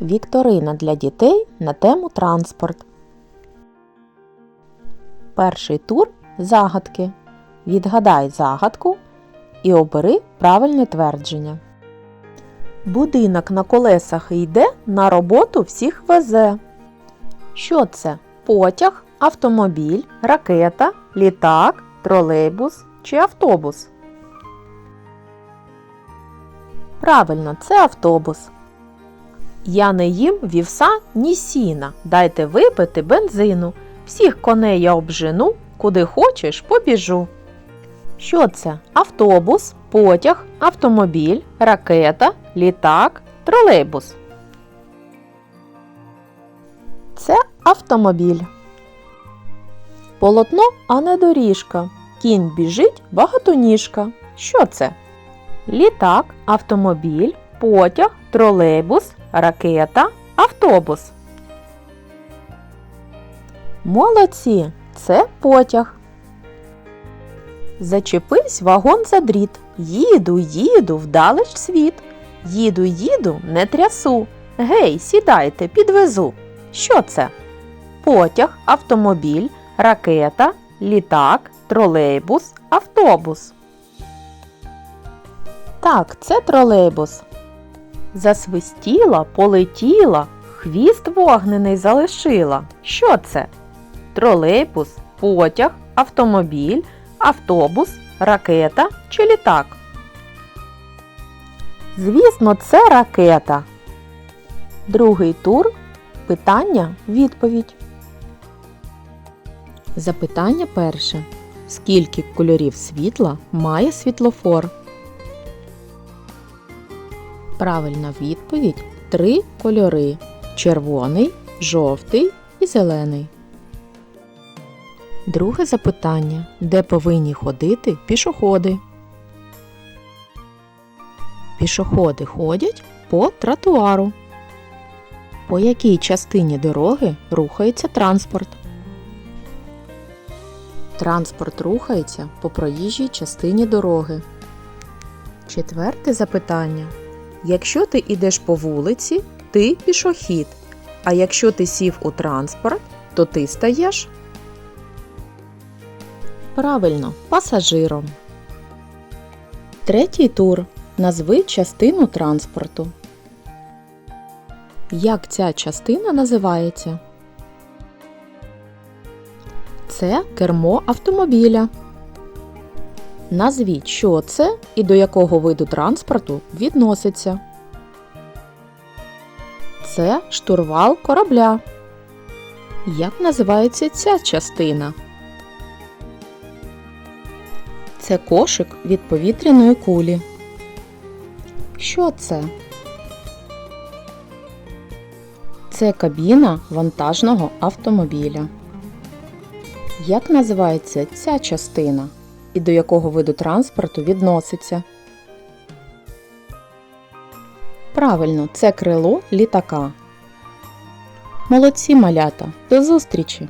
Вікторина для дітей на тему транспорт. Перший тур загадки. Відгадай загадку і обери правильне твердження. Будинок на колесах йде, на роботу всіх везе. Що це? Потяг, автомобіль, ракета, літак, тролейбус чи автобус? Правильно, це автобус. Я не їм вівса ні сіна. Дайте випити бензину. Всіх коней я обжену, куди хочеш, побіжу. Що це? Автобус, потяг, автомобіль, ракета, літак, тролейбус. Це автомобіль. Полотно, а не доріжка. Кінь біжить багатоніжка. Що це? Літак, автомобіль, потяг, тролейбус, ракета, автобус. Молодці! Це потяг. Зачепись вагон за дріт. Їду, їду, вдалеч світ. Їду, їду, не трясу. Гей, сідайте, підвезу. Що це? Потяг, автомобіль, ракета, літак, тролейбус, автобус. Так, це тролейбус. Засвистіла, полетіла, хвіст вогнений залишила. Що це? Тролейбус, потяг, автомобіль, автобус, ракета чи літак? Звісно, це ракета. Другий тур. Питання, відповідь. Запитання перше. Скільки кольорів світла має світлофор? Правильна відповідь три кольори червоний, жовтий і зелений. Друге запитання. Де повинні ходити пішоходи? Пішоходи ходять по тротуару. По якій частині дороги рухається транспорт? Транспорт рухається по проїжджій частині дороги. Четверте запитання. Якщо ти йдеш по вулиці, ти пішохід. А якщо ти сів у транспорт, то ти стаєш Правильно, пасажиром. Третій тур. Назви частину транспорту. Як ця частина називається? Це кермо автомобіля. Назвіть, що це і до якого виду транспорту відноситься. Це штурвал корабля. Як називається ця частина? Це кошик від повітряної кулі. Що це? Це кабіна вантажного автомобіля. Як називається ця частина і до якого виду транспорту відноситься? Правильно, це крило літака. Молодці малята. До зустрічі!